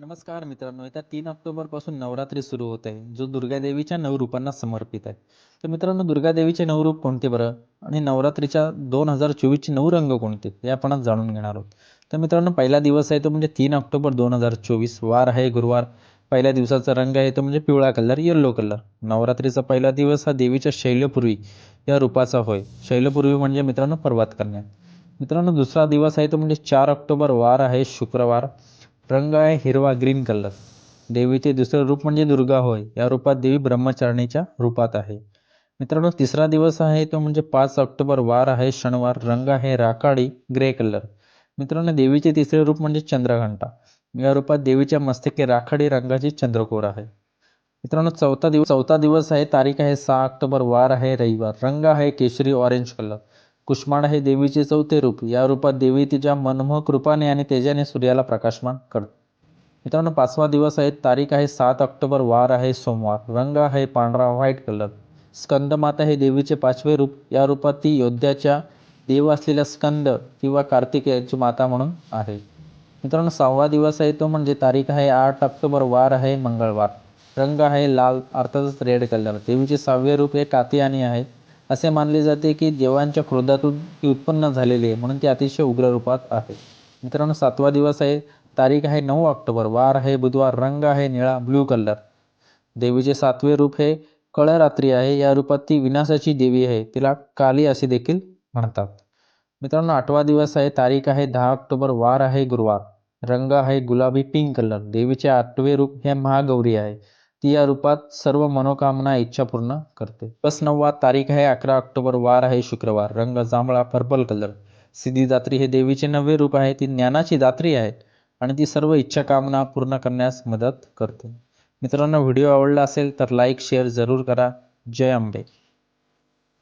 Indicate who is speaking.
Speaker 1: नमस्कार मित्रांनो येत्या तीन ऑक्टोबरपासून नवरात्री सुरू होत आहे जो दुर्गा देवीच्या नऊ रूपांना समर्पित आहे. तर मित्रांनो दुर्गा देवीचे नऊ रूप कोणते बरं? आणि नवरात्रीच्या दोन हजार चोवीसचे नऊ रंग कोणते? हे आपण आज जाणून घेणार आहोत. तर मित्रांनो पहिला दिवस आहे तो म्हणजे तीन ऑक्टोबर दोन हजार चोवीस. वार आहे गुरुवार. पहिल्या दिवसाचा रंग आहे तो म्हणजे पिवळा कलर येल्लो कलर. नवरात्रीचा पहिला दिवस हा देवीच्या शैलपूर्वी या रूपाचा होय. शैलपूर्वी म्हणजे मित्रांनो पर्वत कन्या मित्रांनो दुसरा दिवस आहे तो म्हणजे चार ऑक्टोबर. वार आहे शुक्रवार. रंग आहे हिरवा ग्रीन कलर. देवीचे दुसरे रूप म्हणजे दुर्गा होय. या रूपात देवी ब्रह्मचारिणीच्या रूपात आहे. मित्रांनो तिसरा दिवस आहे तो म्हणजे पाच ऑक्टोबर. वार आहे शनिवार. रंग आहे राखाडी ग्रे कलर. मित्रांनो देवीचे तिसरे रूप म्हणजे चंद्रघंटा. या रूपात देवीच्या मस्तके राखाडी रंगाची चंद्रकोर आहे. मित्रांनो चौथा दिवस चौथा दिवस आहे तारीख आहे सहा ऑक्टोबर. वार आहे रविवार. रंग आहे केशरी ऑरेंज कलर. कुष्मांड हे देवीचे चौथे रूप. या रूपात देवी तिच्या मनमोहक रूपाने आणि तेजाने सूर्याला प्रकाशमान करते. मित्रांनो पाचवा दिवस आहे तारीख आहे सात ऑक्टोबर वार आहे सोमवार. रंग आहे पांढरा व्हाईट कलर. स्कंदमाता हे देवीचे पाचवे रूप. या रूपात ती योद्ध्याच्या देव असलेल्या स्कंद किंवा कार्तिकेयाची माता म्हणून आहे. मित्रांनो सहावा दिवस आहे तो म्हणजे तारीख आहे आठ ऑक्टोबर वार आहे मंगळवार. रंग आहे लाल अर्थातच रेड कलर. देवीचे सहावे रूप हे कात्यायनी आहेत असे मानले जाते की देवांच्या क्रोधातून ती उत्पन्न झालेली आहे म्हणून ती अतिशय उग्र रूपात आहे. मित्रांनो सातवा दिवस आहे तारीख आहे नऊ ऑक्टोबर वार आहे बुधवार रंग आहे निळा ब्ल्यू कलर. देवीचे सातवे रूप हे कळरात्री आहे या रूपात ती विनाशाची देवी आहे तिला काली असे देखील म्हणतात. मित्रांनो आठवा दिवस आहे तारीख आहे दहा ऑक्टोबर वार आहे गुरुवार रंग आहे गुलाबी पिंक कलर. देवीचे आठवे रूप हे महागौरी आहे. ती या रूपात सर्व मनोकामना इच्छा पूर्ण करते. बस नववा तारीख आहे अकरा ऑक्टोबर वार आहे शुक्रवार. रंग जांभळा पर्पल कलर सिद्धिदात्री हे देवीचे नववे रूप आहे ती ज्ञानाची दात्री आहे आणि ती सर्व इच्छा कामना पूर्ण करण्यास मदत करते. मित्रांनो व्हिडिओ आवडला असेल तर लाईक शेअर जरूर करा. जय अंबे